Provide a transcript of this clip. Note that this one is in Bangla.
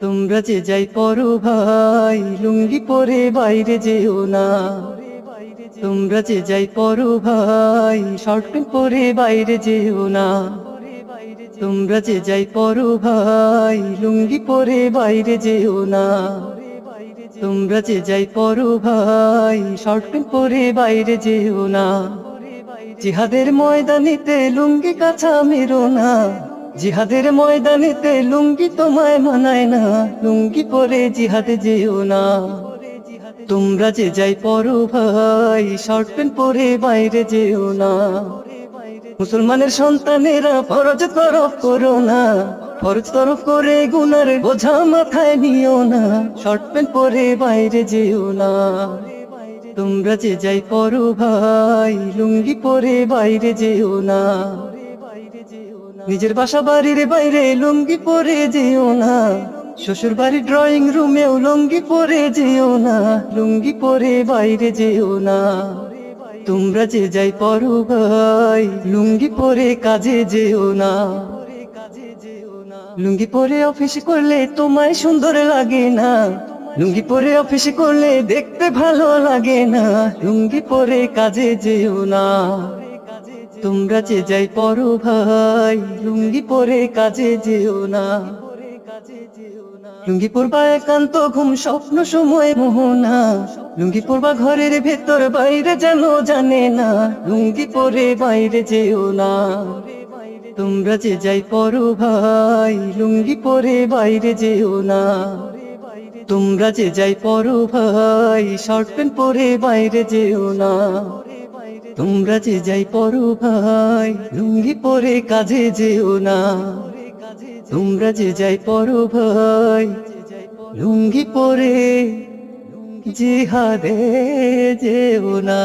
তোমরা যে যাই পরো ভাই, লুঙ্গি পরে বাইরে যেও না। তোমরা যে যাই পরো ভাই, শর্ট প্যান্ট পরে বাইরে যেও না। তোমরা যে যাই পরো ভাই, লুঙ্গি পরে বাইরে যেও না। তোমরা যে যাই পরো ভাই, শর্ট প্যান্ট পরে বাইরে যেও না। জিহাদের ময়দানিতে লুঙ্গি কাছা মেরো না। জিহাদের ময়দানেতে লুঙ্গি তোমায় মানায় না। লুঙ্গি পরে জিহাদে যেও না। তোমরা যে যাই পরো ভাই, শর্ট প্যান্ট পরে বাইরে যেও না। মুসলমানের সন্তানেরা ফরজ তরফ করো না। ফরজ তরফ করে গুনার বোঝা মাথায় নিও না। শর্ট প্যান্ট পরে বাইরে যেও না। তোমরা যে যাই পরো ভাই, লুঙ্গি পরে বাইরে যেও না। নিজের বাসা বাড়ির বাইরে লুঙ্গি পরে যেও না। শ্বশুর বাড়ির ড্রয়িং রুমেও লুঙ্গি পরে যেও না। লুঙ্গি পরে বাইরে যেও না। তোমরা যে যাই পরো ভাই, লুঙ্গি পরে কাজে যেও না। লুঙ্গি পরে অফিস করলে তোমায় সুন্দর লাগে না। লুঙ্গি পরে অফিস করলে দেখতে ভালো লাগে না। লুঙ্গি পরে কাজে যেও না। তোমরা যে যাই পরো ভাই, লুঙ্গি পরে কাজে যেও না। লুঙ্গি পরবা একান্ত ঘুম, স্বপ্ন সময় মোহনা লুঙ্গি পরবা ঘরের ভেতর, বাইরে যেন জানে না। লুঙ্গি পরে বাইরে যেও না। তোমরা যে যাই পরো ভাই, লুঙ্গি পরে বাইরে যেও না। তোমরা যে যাই পরো ভাই, শর্ট প্যান্ট পরে বাইরে যেও না। তোমরা যে যাই পরো ভাই, লুঙ্গি পরে কাজে যেও না। তোমরা যে যাই পরো ভাই, লুঙ্গি পরে জিহাদে যেও না।